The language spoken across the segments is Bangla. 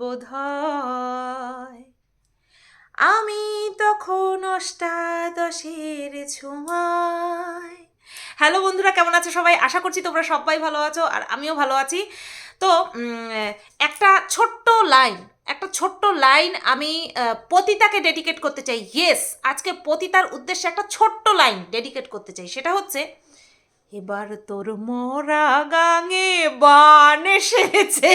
বোধ আমি তখন অষ্টাদশের ছোঁয়ায়। হ্যালো বন্ধুরা, কেমন আছো সবাই? আশা করছি তোমরা সবাই ভালো আছো আর আমিও ভালো আছি। তো একটা ছোট্ট লাইন, একটা ছোট্ট লাইন আমি পতিতাকে ডেডিকেট করতে চাই। ইয়েস আজকে পতিতার উদ্দেশ্যে একটা ছোট্ট লাইন ডেডিকেট করতে চাই। সেটা হচ্ছে এবার তোর মরা গাঙে বান এসেছে।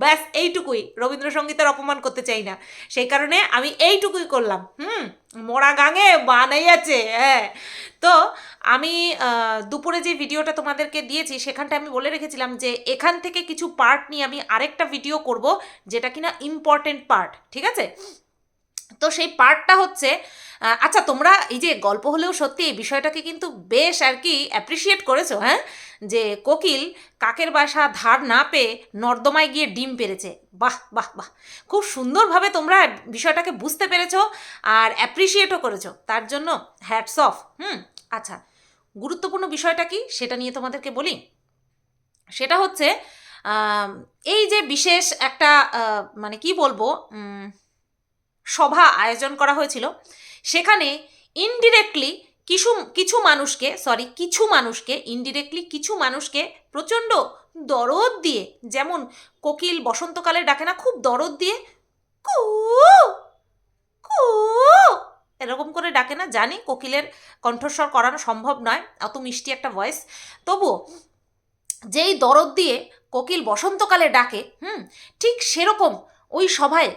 ব্যাস, এইটুকুই। রবীন্দ্রসঙ্গীতের অপমান করতে চাই না। সেই কারণে আমি এইটুকুই করলাম। হুম, মরা গাঙে বানাই আছে হ্যাঁ। তো আমি দুপুরে যে ভিডিওটা তোমাদেরকে দিয়েছি সেখানটা আমি বলে রেখেছিলাম যে এখান থেকে কিছু পার্ট নিয়ে আমি আরেকটা ভিডিও করব, যেটা কিনা ইম্পর্টেন্ট পার্ট ঠিক আছে? তো সেই পার্টটা হচ্ছে আচ্ছা তোমরা এই যে গল্প হলেও সত্যি এই বিষয়টাকে কিন্তু বেশ আর কি অ্যাপ্রিসিয়েট করেছ হ্যাঁ? যে কোকিল কাকের বাসা ধার না পেয়ে নর্দমায় গিয়ে ডিম পেরেছে। বাহ বাহ বাহ। খুব সুন্দরভাবে তোমরা বিষয়টাকে বুঝতে পেরেছ আর অ্যাপ্রিসিয়েটও করেছ। তার জন্য হ্যাটস অফ হুম? আচ্ছা গুরুত্বপূর্ণ বিষয়টা কি সেটা নিয়ে তোমাদেরকে বলি। সেটা হচ্ছে এই যে বিশেষ একটা মানে কি বলব সভা আয়োজন করা হয়েছিল। সেখানে ইনডিরেক্টলি কিছু কিছু মানুষকে সরি কিছু মানুষকে ইনডিরেক্টলি কিছু মানুষকে প্রচণ্ড দরদ দিয়ে, যেমন কোকিল বসন্তকালে ডাকে না, খুব দরদ দিয়ে কু কু, এরকম করে ডাকে না, জানি কোকিলের কণ্ঠস্বর করানো সম্ভব নয়, অত মিষ্টি একটা ভয়েস তবুও যেই দরদ দিয়ে কোকিল বসন্তকালে ডাকে, হুম, ঠিক সেরকম ওই সভায়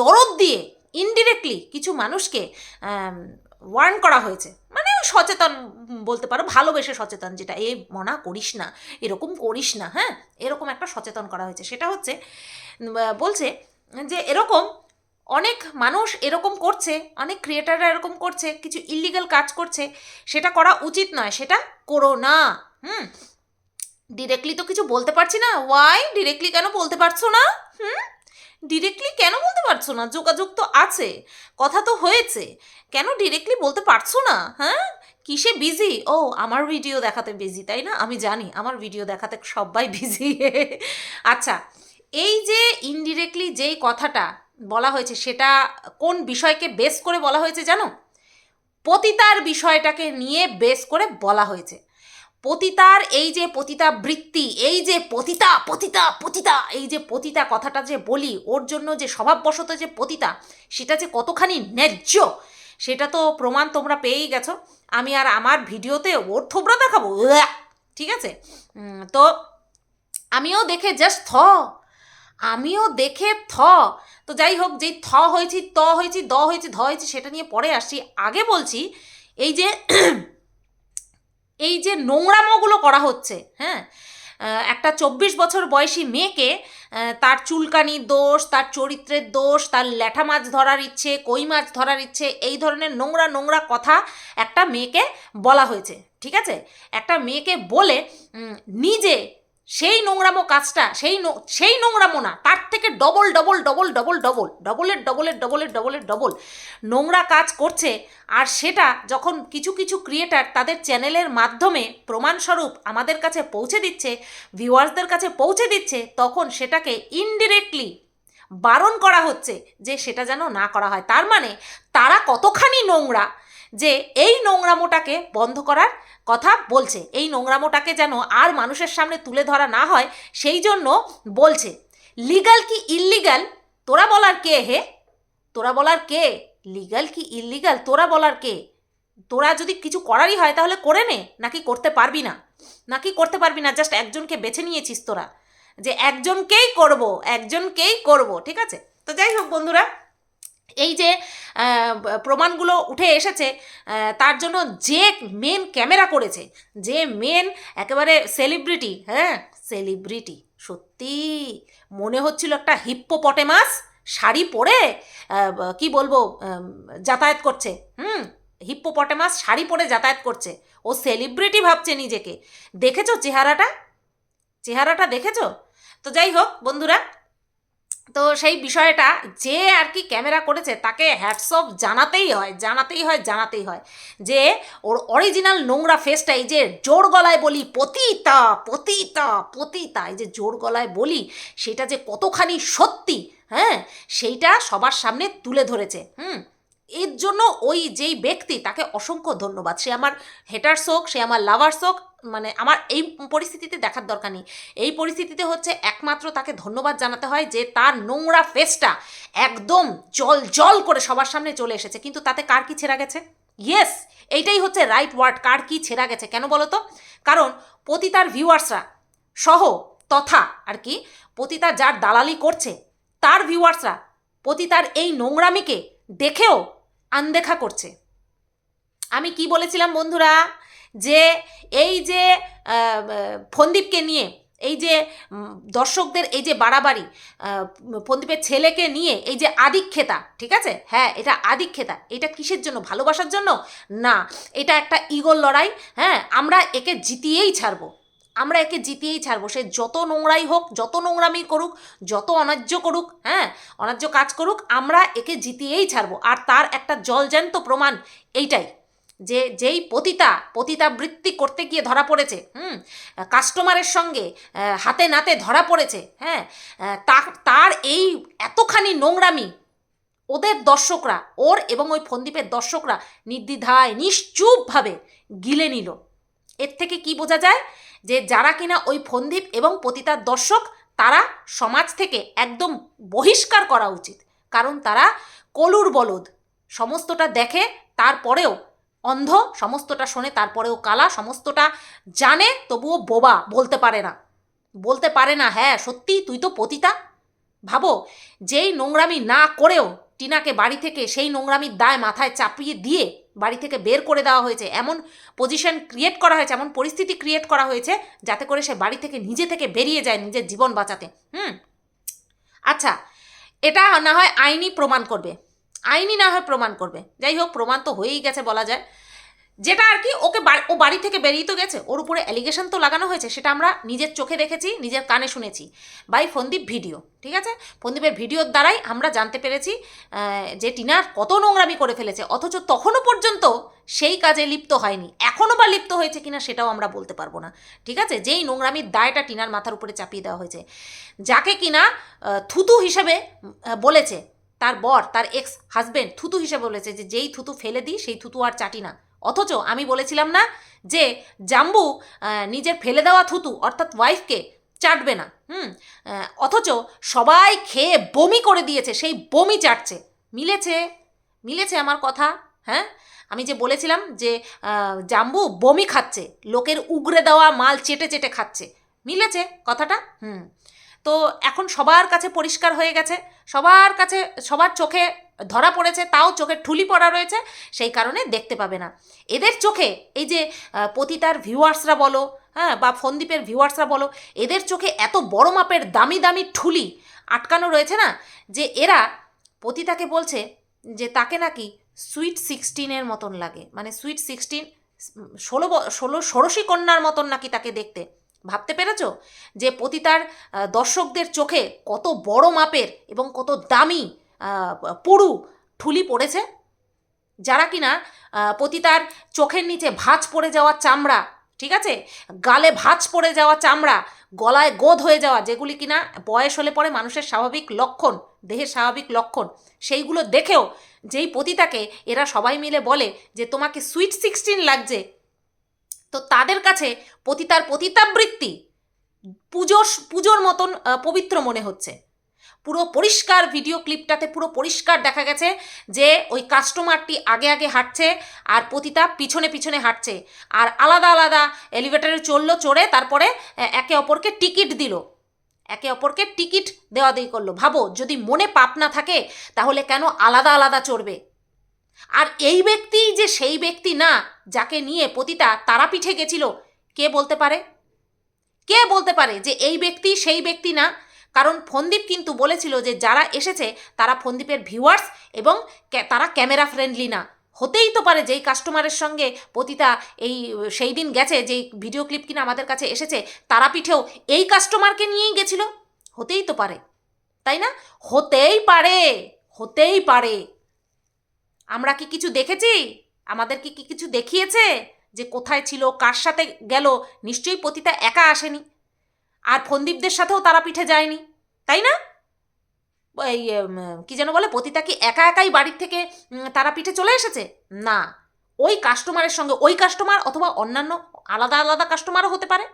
দরদ দিয়ে ইনডিরেক্টলি কিছু মানুষকে ওয়ার্ন করা হয়েছে। মানে সচেতন বলতে পারো, ভালোবেসে সচেতন যেটা, এ মনা করিস না, এরকম করিস না। হ্যাঁ এরকম একটা সচেতন করা হয়েছে। সেটা হচ্ছে বলছে যে এরকম অনেক মানুষ এরকম করছে, অনেক ক্রিয়েটাররা এরকম করছে, কিছু ইলিগাল কাজ করছে, সেটা করা উচিত নয়, সেটা করো না। হুম? ডিরেক্টলি তো কিছু বলতে পারছি না। ওয়াই ডিরেক্টলি কেন বলতে পারছ না? হুম? ডিরেক্টলি কেন বলতে পারছ না? যোগাযোগ তো আছে। কথা তো হয়েছে। কেন ডিরেক্টলি বলতে পারছ না? হ্যাঁ? কিসে বিজি ও, আমার ভিডিও দেখাতে বিজি তাই না? আমি জানি, আমার ভিডিও দেখাতে সবাই বিজি আচ্ছা এই যে ইনডিরেক্টলি যেই কথাটা বলা হয়েছে, সেটা কোন বিষয়কে বেস করে বলা হয়েছে জানো? পতিতার বিষয়টাকে নিয়ে বেস করে বলা হয়েছে। পতিতার, এই যে পতিতা বৃত্তি, এই যে পতিতা পতিতা পতিতা, এই যে পতিতা কথাটা যে বলি, ওর জন্য যে স্বভাববশত যে পতিতা, সেটা যে কতখানি ন্যায্য, সেটা তো প্রমাণ তোমরা পেয়েই গেছো। আমি আর আমার ভিডিওতে ওর থোবরা দেখাবো! ঠিক আছে? তো আমিও দেখে জাস্ট থ, আমিও দেখে থ। তো যাই হোক, যেই থ হয়েছি, ত হয়েছি, দ হয়েছি, ধ হয়েছি, সেটা নিয়ে পরে আসছি। আগে বলছি, এই যে এই যে নোংরামোগুলো করা হচ্ছে হ্যাঁ একটা চব্বিশ বছর বয়সী মেয়েকে তার চুলকানি দোষ, তার চরিত্রের দোষ, তার ল্যাঠা মাছ ধরার ইচ্ছে, কই মাছ ধরার ইচ্ছে, এই ধরনের নোংরা নোংরা কথা একটা মেয়েকে বলা হয়েছে, ঠিক আছে? একটা মেয়েকে বলে নিজে সেই নোংরামো কাজটা, সেই সেই নোংরামো না, তার থেকে double double double double double ডবলের ডবলের ডবলের ডবলের ডবল নোংরা কাজ করছে। আর সেটা যখন কিছু কিছু ক্রিয়েটার তাদের চ্যানেলের মাধ্যমে প্রমাণস্বরূপ আমাদের কাছে পৌঁছে দিচ্ছে ভিউয়ার্সদের কাছে পৌঁছে দিচ্ছে, তখন সেটাকে ইনডিরেক্টলি বারণ করা হচ্ছে যে সেটা যেন না করা হয়। তার মানে তারা কতখানি নোংরা যে এই নোংরামোটাকে বন্ধ করার কথা বলছে। এই নোংরামোটাকে যেন আর মানুষের সামনে তুলে ধরা না হয়, সেই জন্য বলছে, লিগাল কি ইললিগাল? তোরা বলার কে হে? তোরা বলার কে? লিগাল কি ইললিগাল? তোরা বলার কে? তোরা যদি কিছু করারই হয় তাহলে করে নে, নাকি করতে পারবি না? নাকি করতে পারবি না? জাস্ট একজনকে বেছে নিয়েছিস তোরা। যে একজনকেই করব একজনকেই করব, ঠিক আছে? তো যাই হোক বন্ধুরা এই যে প্রমাণগুলো উঠে এসেছে তার জন্য যে মেন ক্যামেরা করেছে, যে মেন একেবারে সেলিব্রিটি হ্যাঁ সেলিব্রিটি সত্যি মনে হচ্ছিল একটা হিপ্পোপটেমাস শাড়ি পরে কি বলব যাতায়াত করছে, হুম হিপ্পোপটেমাস শাড়ি পরে যাতায়াত করছে, ও সেলিব্রিটি ভাবছে নিজেকে, দেখেছ চেহারাটা? চেহারাটা দেখেছ? তো যাই হোক, বন্ধুরা তো সেই বিষয়টা যে আর কি ক্যামেরা করেছে তাকে হ্যাটসঅপ জানাতেই হয় জানাতেই হয় জানাতেই হয়। যে ওর অরিজিনাল নোংরা ফেসটা এই যে জোর গলায় বলি, পতিতা পতিতা পতিতা এই যে জোর গলায় বলি, সেটা যে কতখানি সত্যি হ্যাঁ? সেইটা সবার সামনে তুলে ধরেছে, হুম? এর জন্য ওই যেই ব্যক্তি তাকে অসংখ্য ধন্যবাদ। সে আমার হেটার্স হোক, সে আমার লাভার্স হোক মানে আমার এই পরিস্থিতিতে দেখার দরকার নেই। এই পরিস্থিতিতে হচ্ছে একমাত্র তাকে ধন্যবাদ জানাতে হয় যে তার নোংরা ফেসটা একদম জল জল করে সবার সামনে চলে এসেছে। কিন্তু তাতে কার কি ছেঁড়া গেছে? ইয়েস এইটাই হচ্ছে রাইট ওয়ার্ড কার কি ছেঁড়া গেছে? কেন বলো তো? কারণ পতিতার ভিউয়ার্সরা সহ তথা আর কি পতিতা যার দালালি করছে, তার ভিউয়ার্সরা পতিতার এই নোংরামিকে দেখেও আনদেখা করছে। আমি কি বলেছিলাম বন্ধুরা? যে এই যে ফন্দীপকে নিয়ে, এই যে দর্শকদের এই যে বাড়াবাড়ি ফন্দীপের ছেলেকে নিয়ে এই যে আদিক্ষেতা, ঠিক আছে? হ্যাঁ এটা আদিক্ষেতা, এটা কিসের জন্য? ভালোবাসার জন্য? না, এটা একটা ইগল লড়াই হ্যাঁ? আমরা একে জিতিয়েই ছাড়বো। আমরা একে জিতিয়েই ছাড়বো। সে যত নোংরাই হোক, যত নোংরামি করুক, যত অন্যায্য করুক হ্যাঁ অন্যায্য কাজ করুক, আমরা একে জিতিয়েই ছাড়বো। আর তার একটা জলজ্যান্ত প্রমাণ এইটাই, যে যেই পতিতা, পতিতাবৃত্তি করতে গিয়ে ধরা পড়েছে, হুম, কাস্টমারের সঙ্গে হাতে নাতে ধরা পড়েছে হ্যাঁ তার তার এই এতখানি নোংরামি, ওদের দর্শকরা, ওর এবং ওই ফন্দীপের দর্শকরা নির্দ্বিধায়, নিশ্চুপভাবে গিলে নিল। এর থেকে কি বোঝা যায়? যে যারা কিনা ওই ফন্দীপ এবং পতিতার দর্শক, তারা সমাজ থেকে একদম বহিষ্কার করা উচিত। কারণ তারা কলুর বলদ। সমস্তটা দেখে তারপরেও অন্ধ, সমস্তটা শোনে তারপরেও কালা, সমস্তটা জানে তবুও বোবা, বলতে পারে না। বলতে পারে না হ্যাঁ সত্যি তুই তো পতিতা। ভাবো, যেই নোংরামি না করেও টিনাকে বাড়ি থেকে সেই নোংরামির দায় মাথায় চাপিয়ে দিয়ে বাড়ি থেকে বের করে দেওয়া হয়েছে। এমন পজিশন ক্রিয়েট করা হয়েছে, এমন পরিস্থিতি ক্রিয়েট করা হয়েছে যাতে করে সে বাড়ি থেকে নিজে থেকে বেরিয়ে যায় নিজের জীবন বাঁচাতে। হুম? আচ্ছা এটা না হয় আইনি প্রমাণ করবে। আইনি না হয় প্রমাণ করবে। যাই হোক, প্রমাণ তো হয়েই গেছে বলা যায়। যেটা আর কি ওকে ও বাড়ি থেকে বেরিয়ে তো গেছে। ওর উপরে অ্যালিগেশন তো লাগানো হয়েছে, সেটা আমরা নিজের চোখে দেখেছি, নিজের কানে শুনেছি বাই ফন্দীপ ভিডিও ঠিক আছে? ফন্দীপের ভিডিওর দ্বারাই আমরা জানতে পেরেছি যে টিনার কত নোংরামি করে ফেলেছে, অথচ তখনও পর্যন্ত সেই কাজে লিপ্ত হয়নি। এখনও বা লিপ্ত হয়েছে কিনা সেটাও আমরা বলতে পারব না, ঠিক আছে? যেই নোংরামির দায়টা টিনার মাথার উপরে চাপিয়ে দেওয়া হয়েছে। যাকে কিনা থুতু হিসেবে বলেছে, তার বর, তার এক্স হাজবেন্ড থুতু হিসেবে বলেছে যে যেই থুতু ফেলে দিই, সেই থুতু আর চাটি না। অথচ আমি বলেছিলাম না যে জাম্বু নিজের ফেলে দেওয়া থুতু অর্থাৎ ওয়াইফকে চাটবে না। হুম অথচ সবাই খেয়ে বমি করে দিয়েছে, সেই বমি চাটছে। মিলেছে মিলেছে আমার কথা হ্যাঁ? আমি যে বলেছিলাম যে জাম্বু বমি খাচ্ছে, লোকের উগরে দেওয়া মাল চেটে চেটে খাচ্ছে। মিলেছে কথাটা? হুম। তো এখন সবার কাছে পরিষ্কার হয়ে গেছে, সবার কাছে, সবার চোখে ধরা পড়েছে, তাও চোখে ঠুলি পড়া রয়েছে, সেই কারণে দেখতে পাবে না। এদের চোখে, এই যে পতিতার ভিউয়ার্সরা বলো হ্যাঁ বা ফন্দীপের ভিউয়ার্সরা বলো, এদের চোখে এত বড় মাপের দামি দামি ঠুলি আটকানো রয়েছে না, যে এরা পতিতাকে বলছে যে তাকে নাকি সুইট সিক্সটিনের মতন লাগে। মানে সুইট সিক্সটিন, ষোলো ষোলো ষোড়শী কন্যার মতন নাকি তাকে দেখতে। ভাবতে পেরেছ? যে পতিতার দর্শকদের চোখে কত বড় মাপের এবং কত দামি পুরু ঠুলি পড়েছে, যারা কিনা পতিতার চোখের নিচে ভাঁজ পড়ে যাওয়া চামড়া, ঠিক আছে? গালে ভাঁজ পড়ে যাওয়া চামড়া, গলায় গোদ হয়ে যাওয়া, যেগুলি কিনা বয়স হলে পরে মানুষের স্বাভাবিক লক্ষণ, দেহের স্বাভাবিক লক্ষণ, সেইগুলো দেখেও যেই পতিতাকে এরা সবাই মিলে বলে যে, তোমাকে সুইট সিক্সটিন লাগছে। তো তাদের কাছে পতিতার পতিতাবৃত্তি পুজোর পুজোর মতন পবিত্র মনে হচ্ছে। পুরো পরিষ্কার ভিডিও ক্লিপটাতে পুরো পরিষ্কার দেখা গেছে যে ওই কাস্টমারটি আগে আগে হাঁটছে আর পতিতা পিছনে পিছনে হাঁটছে। আর আলাদা আলাদা এলিভেটরে চলল চড়ে তারপরে একে অপরকে টিকিট দিল। একে অপরকে টিকিট দেওয়া দেই করল। ভাবো, যদি মনে পাপ না থাকে, তাহলে কেন আলাদা আলাদা চড়বে? আর এই ব্যক্তি যে সেই ব্যক্তি না, যাকে নিয়ে পতিতা তারাপীঠে গেছিল, কে বলতে পারে? কে বলতে পারে যে এই ব্যক্তি সেই ব্যক্তি না কারণ ফন্দীপ কিন্তু বলেছিল যে যারা এসেছে, তারা ফন্দীপের ভিউয়ার্স এবং তারা ক্যামেরা ফ্রেন্ডলি না। হতেই তো পারে যেই কাস্টমারের সঙ্গে পতিতা এই, সেই দিন গেছে, যেই ভিডিও ক্লিপ কিনা আমাদের কাছে এসেছে তারাপীঠেও এই কাস্টমারকে নিয়েই গেছিল। হতেই তো পারে। তাই না? হতেই পারে! হতেই পারে! আমরা কি কিছু দেখেছি? আমাদেরকে কি কিছু দেখিয়েছে? যে কোথায় ছিল, কার সাথে গেল? নিশ্চয়ই পতিতা একা আসেনি। আর ফন্দীপদের সাথেও তারাপীঠে যায়নি তাই না? এই কি যেন বলে পতিতা কি একা একাই বাড়ির থেকে উম, তারাপীঠে চলে এসেছে? না ওই কাস্টমারের সঙ্গে ওই কাস্টমার অথবা অন্যান্য আলাদা আলাদা কাস্টমারও হতে পারে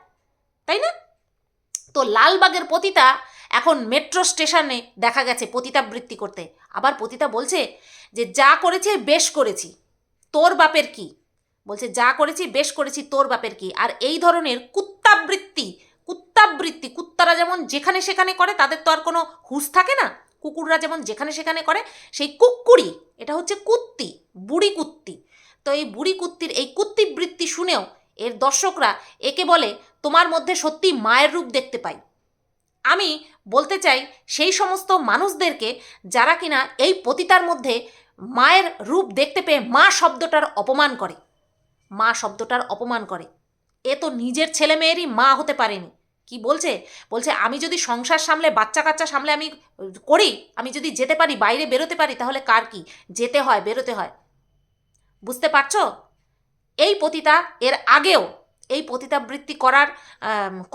তাই না? তো লালবাগের পতিতা এখন মেট্রো স্টেশনে দেখা গেছে পতিতাবৃত্তি করতে। আবার পতিতা বলছে যে যা করেছে বেশ করেছি। তোর বাপের কি? বলছে যা করেছি বেশ করেছি তোর বাপের কি? আর এই ধরনের কুত্তাবৃত্তি কুত্তাবৃত্তি, কুত্তারা যেমন যেখানে সেখানে করে, তাদের তো আর কোনো হুঁশ থাকে না। কুকুররা যেমন যেখানে সেখানে করে, সেই কুক্কুরি এটা হচ্ছে কুত্তি, বুড়ি কুত্তি। তো এই বুড়ি কুত্তির, এই কুত্তিবৃত্তি শুনেও এর দর্শকরা একে বলে, তোমার মধ্যে সত্যি মায়ের রূপ দেখতে পাই। আমি বলতে চাই, সেই সমস্ত মানুষদেরকে যারা কিনা এই পতিতার মধ্যে মায়ের রূপ দেখতে পেয়ে মা শব্দটার অপমান করে। মা শব্দটার অপমান করে। এ তো নিজের ছেলে মেয়েরই মা হতে পারেনি। কি বলছে? বলছে, আমি যদি সংসার সামলে বাচ্চা কাচ্চা সামলে আমি করি, আমি যদি যেতে পারি, বাইরে বেরোতে পারি, তাহলে কার কি? যেতে হয়, বেরোতে হয়। বুঝতে পারছ? এই পতিতা এর আগেও এই পতিতাবৃত্তি করার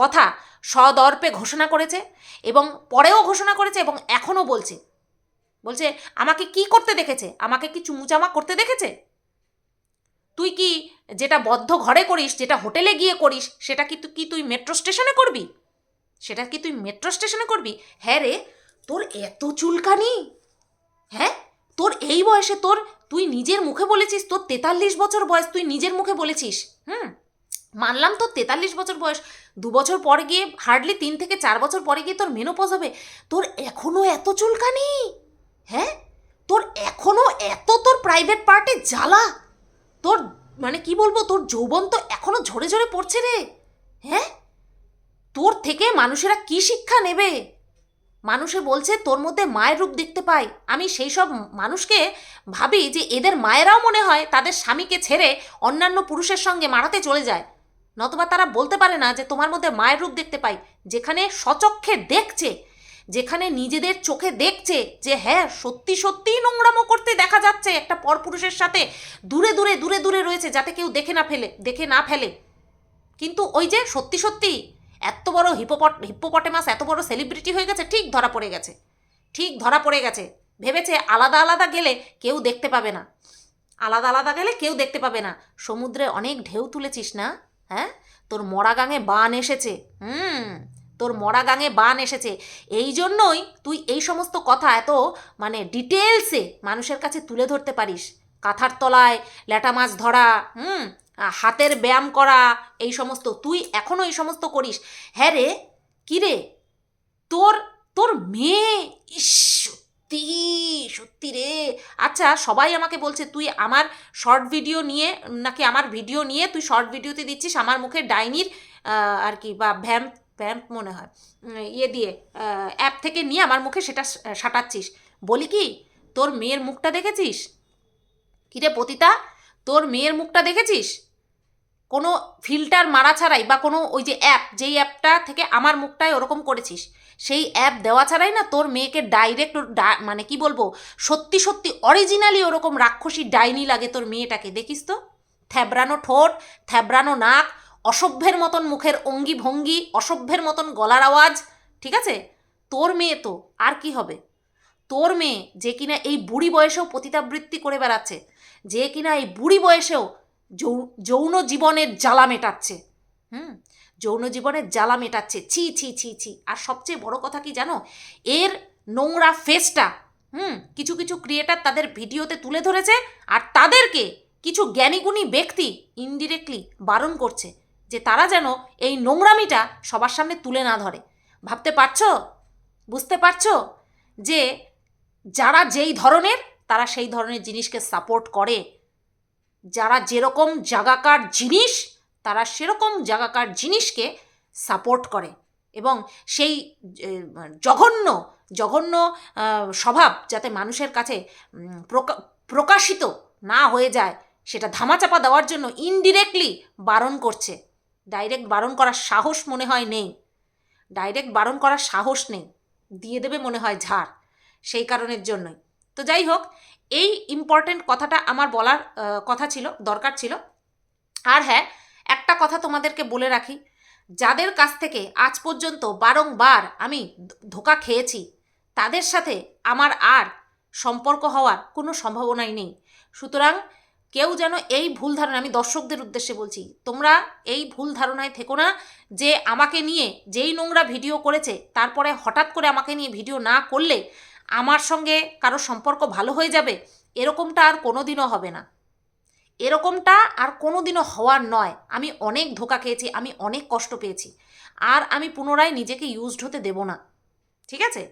কথা সদর্পে ঘোষণা করেছে এবং পরেও ঘোষণা করেছে এবং এখনও বলছে। বলছে, আমাকে কি করতে দেখেছে? আমাকে কি চুমুচামা করতে দেখেছে? তুই কি যেটা বদ্ধ ঘরে করিস, যেটা হোটেলে গিয়ে করিস, সেটা কি তুই কি তুই মেট্রো স্টেশনে করবি? সেটা কি তুই মেট্রো স্টেশনে করবি? হ্যাঁ রে, তোর এত চুলকানি। হ্যাঁ তোর এই বয়সে তোর, তুই নিজের মুখে বলেছিস তোর তেতাল্লিশ বছর বয়স, তুই নিজের মুখে বলেছিস, হুম? মানলাম তোর তেতাল্লিশ বছর বয়স, দু বছর পরে গিয়ে হার্ডলি তিন থেকে চার বছর পরে গিয়ে তোর মেনোপজ হবে, তোর এখনও এত চুলকানি? হ্যাঁ তোর এখনও এত তোর প্রাইভেট পার্টে জ্বালা। তোর মানে কি বলব, তোর যৌবন তো এখনও ঝরে ঝরে পড়ছে রে। হ্যাঁ? তোর থেকে মানুষেরা কি শিক্ষা নেবে? মানুষে বলছে, তোর মধ্যে মায়ের রূপ দেখতে পাই। আমি সেই সব মানুষকে ভাবি যে এদের মায়েরাও মনে হয় তাদের স্বামীকে ছেড়ে অন্যান্য পুরুষের সঙ্গে মারাতে চলে যায়। নতুবা তারা বলতে পারে না যে তোমার মধ্যে মায়ের রূপ দেখতে পাই, যেখানে সচক্ষে দেখছে। যেখানে নিজেদের চোখে দেখছে যে হ্যাঁ সত্যি সত্যিই নোংরামো করতে দেখা যাচ্ছে একটা পরপুরুষের সাথে। দূরে দূরে দূরে দূরে রয়েছে যাতে কেউ দেখে না ফেলে, দেখে না ফেলে। কিন্তু ওই যে সত্যি সত্যি এত বড় হিপোপট হিপ্পোপটেমাস এত বড় সেলিব্রিটি হয়ে গেছে, ঠিক ধরা পড়ে গেছে। ঠিক ধরা পড়ে গেছে। ভেবেছে আলাদা আলাদা গেলে কেউ দেখতে পাবে না। আলাদা আলাদা গেলে কেউ দেখতে পাবে না। সমুদ্রে অনেক ঢেউ তুলেছিস না? হ্যাঁ? তোর মরা গাঙে বান এসেছে। হুম। তোর মরা গাঙে বান এসেছে। এই জন্যই তুই এই সমস্ত কথা এত মানে ডিটেলসে মানুষের কাছে তুলে ধরতে পারিস। কাঁথার তলায় ল্যাটা মাছ ধরা, হুম হাতের ব্যায়াম করা, এই সমস্ত। তুই এখনও এই সমস্ত করিস। হ্যাঁ রে, কী রে? তোর তোর মেয়ে? ইস, সত্যি সত্যি রে। আচ্ছা সবাই আমাকে বলছে, তুই আমার শর্ট ভিডিও নিয়ে, নাকি আমার ভিডিও নিয়ে তুই শর্ট ভিডিওতে দিচ্ছিস আমার মুখে ডাইনির আর কি, বা ভ্যাম্প ভ্যাম্প মনে হয়। ইয়ে দিয়ে অ্যাপ থেকে নিয়ে আমার মুখে সেটা সাটাচ্ছিস। বলি কি, তোর মেয়ের মুখটা দেখেছিস? কিরে পতিতা, তোর মেয়ের মুখটা দেখেছিস? কোনো ফিল্টার মারা ছাড়াই বা কোনো ওই যে অ্যাপ যেই অ্যাপটা থেকে আমার মুখটায় ওরকম করেছিস, সেই অ্যাপ দেওয়া ছাড়াই না তোর মেয়েকে ডাইরেক্ট মানে কি বলব, সত্যি সত্যি অরিজিনালি ওরকম রাক্ষসী ডাইনি লাগে তোর মেয়েটাকে। দেখিস তো? থ্যাবড়ানো ঠোঁট থ্যাবড়ানো নাক অসভ্যের মতন মুখের অঙ্গি ভঙ্গি অসভ্যের মতন গলার আওয়াজ, ঠিক আছে? তোর মেয়ে তো, আর কি হবে? তোর মেয়ে যে কিনা এই বুড়ি বয়সেও পতিতাবৃত্তি করে বেড়াচ্ছে, যে কিনা এই বুড়ি বয়সেও যৌন জীবনের জ্বালা মেটাচ্ছে, হুম? যৌন জীবনের জ্বালা মেটাচ্ছে। ছি ছি ছি ছি। আর সবচেয়ে বড় কথা কি জানো? এর নোংরা ফেসটা হুম? কিছু কিছু ক্রিয়েটার তাদের ভিডিওতে তুলে ধরেছে, আর তাদেরকে কিছু জ্ঞানীগুণী ব্যক্তি ইনডিরেক্টলি বারণ করছে। যে তারা যেন এই নোংরামিটা সবার সামনে তুলে না ধরে। ভাবতে পারছ? বুঝতে পারছ? যে যারা যেই ধরনের, তারা সেই ধরনের জিনিসকে সাপোর্ট করে। যারা যেরকম জাগাকার জিনিস, তারা সেরকম জাগাকার জিনিসকে সাপোর্ট করে। এবং সেই জঘন্য জঘন্য স্বভাব যাতে মানুষের কাছে প্রকা- প্রকাশিত না হয়ে যায়, সেটা ধামাচাপা দেওয়ার জন্য ইনডিরেক্টলি বারণ করছে। ডাইরেক্ট বারণ করার সাহস মনে হয় নেই। ডাইরেক্ট বারণ করার সাহস নেই। দিয়ে দেবে মনে হয় ঝাড়। সেই কারণের জন্যই। তো যাই হোক, এই ইম্পর্ট্যান্ট কথাটা আমার বলার কথা ছিল, দরকার ছিল। আর হ্যাঁ একটা কথা তোমাদেরকে বলে রাখি। যাদের কাছ থেকে আজ পর্যন্ত বারংবার আমি ধোকা খেয়েছি, তাদের সাথে আমার আর সম্পর্ক হওয়ার কোনো সম্ভাবনাই নেই। সুতরাং কেউ যেন এই ভুল ধারণা, আমি দর্শকদের উদ্দেশ্যে বলছি, তোমরা এই ভুল ধারণায় থেকো না যে আমাকে নিয়ে যেই নোংরা ভিডিও করেছে, তারপরে হঠাৎ করে আমাকে নিয়ে ভিডিও না করলে আমার সঙ্গে কারও সম্পর্ক ভালো হয়ে যাবে, এরকমটা আর কোনোদিনও হবে না। এরকমটা আর কোনোদিনও হওয়ার নয়। আমি অনেক ধোকা খেয়েছি, আমি অনেক কষ্ট পেয়েছি, আর আমি পুনরায় নিজেকে ইউজড হতে দেব না। ঠিক আছে?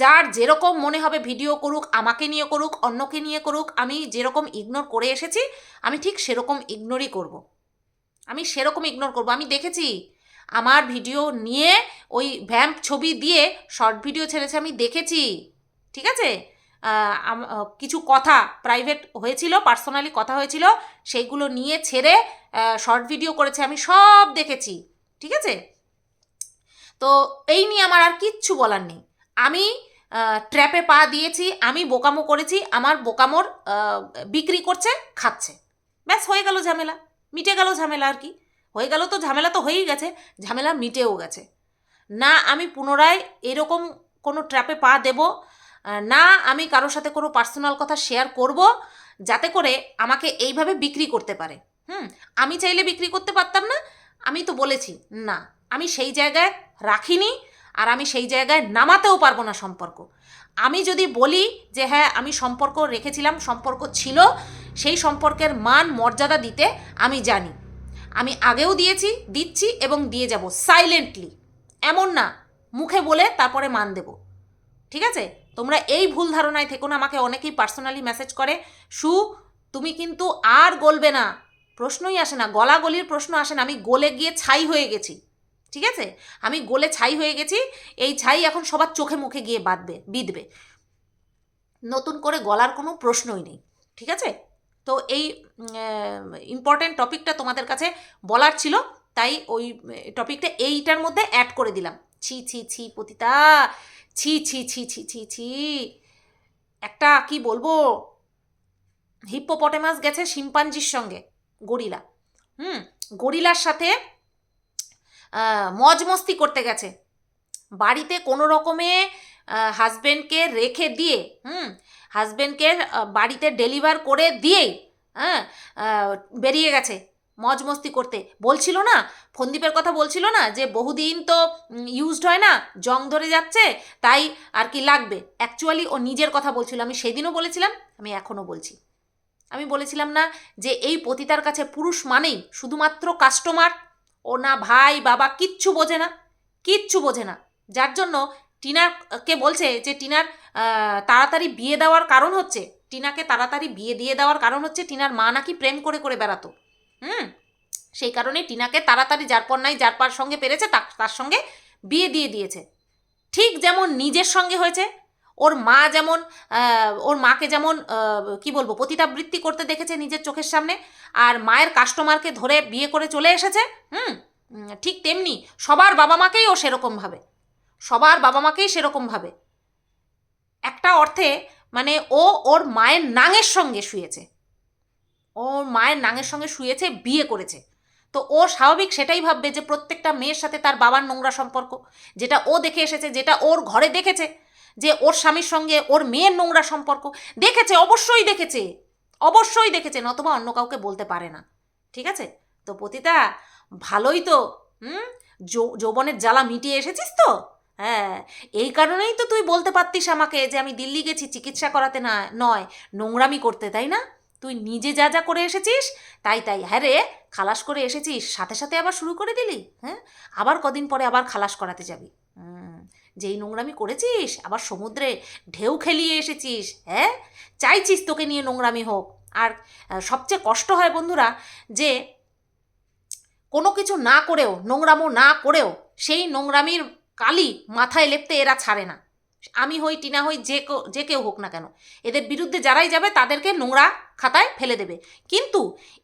যার যেরকম মনে হবে ভিডিও করুক, আমাকে নিয়ে করুক, অন্যকে নিয়ে করুক, আমি যেরকম ইগনোর করে এসেছি, আমি ঠিক সেরকম ইগনোরই করব। আমি সেরকম ইগনোর করব। আমি দেখেছি আমার ভিডিও নিয়ে ওই ভ্যাম্প ছবি দিয়ে শর্ট ভিডিও ছেড়েছে, আমি দেখেছি। ঠিক আছে? কিছু কথা প্রাইভেট হয়েছিল পার্সোনালি কথা হয়েছিল, সেইগুলো নিয়ে ছেড়ে শর্ট ভিডিও করেছে, আমি সব দেখেছি। ঠিক আছে? তো এই নিয়ে আমার আর কিচ্ছু বলার নেই। আমি ট্র্যাপে পা দিয়েছি, আমি বোকামো করেছি, আমার বোকামোর বিক্রি করছে, খাচ্ছে। ব্যাস, হয়ে গেল ঝামেলা। মিটে গেল ঝামেলা আর কি। হয়ে গেল তো ঝামেলা তো হয়েই গেছে, ঝামেলা মিটেও গেছে। না আমি পুনরায় এরকম কোনো ট্র্যাপে পা দেব, না আমি কারোর সাথে কোনো পার্সোনাল কথা শেয়ার করব, যাতে করে আমাকে এইভাবে বিক্রি করতে পারে। হুম, আমি চাইলে বিক্রি করতে পারতাম না, আমি তো বলেছি, না। আমি সেই জায়গায় রাখিনি আর আমি সেই জায়গায় নামাতেও পারব না সম্পর্ক। আমি যদি বলি যে হ্যাঁ আমি সম্পর্ক রেখেছিলাম, সম্পর্ক ছিল, সেই সম্পর্কের মান, মর্যাদা দিতে আমি জানি। আমি আগেও দিয়েছি, দিচ্ছি এবং দিয়ে যাব সাইলেন্টলি এমন না, মুখে বলে তারপরে মান দেব। ঠিক আছে? তোমরা এই ভুল ধারণায় থেকো না, আমাকে অনেকেই পার্সোনালি মেসেজ করে, সু, তুমি কিন্তু আর গলবে না। প্রশ্নই আসে না, গলাগলির প্রশ্ন আসে না, আমি গলে গিয়ে ছাই হয়ে গেছি। ঠিক আছে? আমি গোলে ছাই হয়ে গেছি, এই ছাই এখন সবার চোখে মুখে গিয়ে বাঁধবে, বিঁধবে। নতুন করে গলার কোনো প্রশ্নই নেই, ঠিক আছে? তো এই ইম্পর্ট্যান্ট টপিকটা তোমাদের কাছে বলার ছিল, তাই ওই টপিকটা এইটার মধ্যে অ্যাড করে দিলাম। ছি ছি ছি, পতিতা, ছি ছি ছি ছি ছি ছি। একটা কি বলব? হিপ্পোপটেমাস গেছে শিম্পাঞ্জির সঙ্গে, গরিলা। হুম, গরিলার সাথে মজ মস্তি করতে গেছে। বাড়িতে কোনো রকমে হাজব্যান্ডকে রেখে দিয়ে, হুম হাজব্যান্ডকে বাড়িতে ডেলিভার করে দিয়েই হ্যাঁ বেরিয়ে গেছে মজ মস্তি করতে। বলছিল না, ফন্দীপের কথা বলছিল না যে বহুদিন তো ইউজড হয় না, জং ধরে যাচ্ছে, তাই আর কি লাগবে। অ্যাকচুয়ালি ও নিজের কথা বলছিল। আমি সেদিনও বলেছিলাম, আমি এখনও বলছি। আমি বলেছিলাম না যে এই পতিতার কাছে পুরুষ মানেই শুধুমাত্র কাস্টমার ও না ভাই, বাবা কিচ্ছু বোঝে না, কিচ্ছু বোঝে না। যার জন্য টিনারকে বলছে যে, টিনার তাড়াতাড়ি বিয়ে দেওয়ার কারণ হচ্ছে, টিনাকে তাড়াতাড়ি বিয়ে দিয়ে দেওয়ার কারণ হচ্ছে টিনার মা নাকি প্রেম করে করে বেড়াতো। হুম? সেই কারণে টিনাকে তাড়াতাড়ি যার পর নাই, যার পার সঙ্গে পেরেছে তার সঙ্গে বিয়ে দিয়ে দিয়েছে। ঠিক যেমন নিজের সঙ্গে হয়েছে, ওর মা যেমন ওর মাকে যেমন কি বলব, পতিতাবৃত্তি করতে দেখেছে নিজের চোখের সামনে আর মায়ের কাস্টমারকে ধরে বিয়ে করে চলে এসেছে, হুম? ঠিক তেমনি সবার বাবা মাকেই ও সেরকম ভাবে। সবার বাবা মাকেই সেরকম ভাবে। একটা অর্থে মানে ও ওর মায়ের নাঙের সঙ্গে শুয়েছে। ওর মায়ের নাঙের সঙ্গে শুয়েছে, বিয়ে করেছে। তো ও স্বাভাবিক সেটাই ভাববে যে প্রত্যেকটা মেয়ের সাথে তার বাবার নোংরা সম্পর্ক, যেটা ও দেখে এসেছে, যেটা ওর ঘরে দেখেছে, যে ওর স্বামীর সঙ্গে ওর মেয়ের নোংরা সম্পর্ক। দেখেছে, অবশ্যই দেখেছে। অবশ্যই দেখেছে নতবা অন্য কাউকে বলতে পারে না। ঠিক আছে? তো পতিতা ভালোই তো হুম? যৌবনের জ্বালা মিটিয়ে এসেছিস তো? হ্যাঁ এই কারণেই তো তুই বলতে পারতিস আমাকে যে আমি দিল্লি গেছি চিকিৎসা করাতে না নয় নোংরামি করতে তাই না? তুই নিজে যা যা করে এসেছিস তাই তাই। হ্যাঁ রে খালাস করে এসেছিস সাথে সাথে আবার শুরু করে দিলি হ্যাঁ? আবার কদিন পরে আবার খালাস করাতে যাবি। হুম, যেই নোংরামি করেছিস, আবার সমুদ্রে ঢেউ খেলিয়ে এসেছিস হ্যাঁ? চাইছিস তোকে নিয়ে নোংরামি হোক। আর সবচেয়ে কষ্ট হয় বন্ধুরা যে কোনো কিছু না করেও, নোংরামো না করেও সেই নোংরামির কালি মাথায় লেপতে এরা ছাড়ে না। আমি হই, টিনা হই, যে যে কেউ হোক না কেন। এদের বিরুদ্ধে যারাই যাবে তাদেরকে নোংরা খাতায় ফেলে দেবে। কিন্তু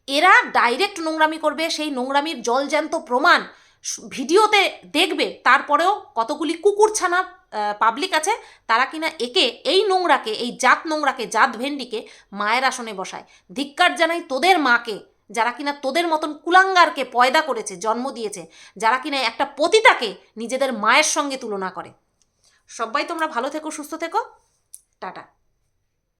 এরা ডাইরেক্ট নোংরামি করবে, সেই নোংরামির জলজ্যান্ত প্রমাণ ভিডিওতে দেখবে, তারপরেও কতগুলি কুকুর ছানা পাবলিক আছে, তারা কিনা একে এই নোংরাকে, এই জাত নোংরাকে, জাত ভেন্ডিকে মায়ের আসনে বসায়। ধিক্কার জানাই তোদের মাকে, যারা কিনা তোদের মতন কুলাঙ্গারকে পয়দা করেছে, জন্ম দিয়েছে, যারা কিনা একটা পতিতাকে নিজেদের মায়ের সঙ্গে তুলনা করে। সবাই তোমরা ভালো থেকো, সুস্থ থেকো। টাটা।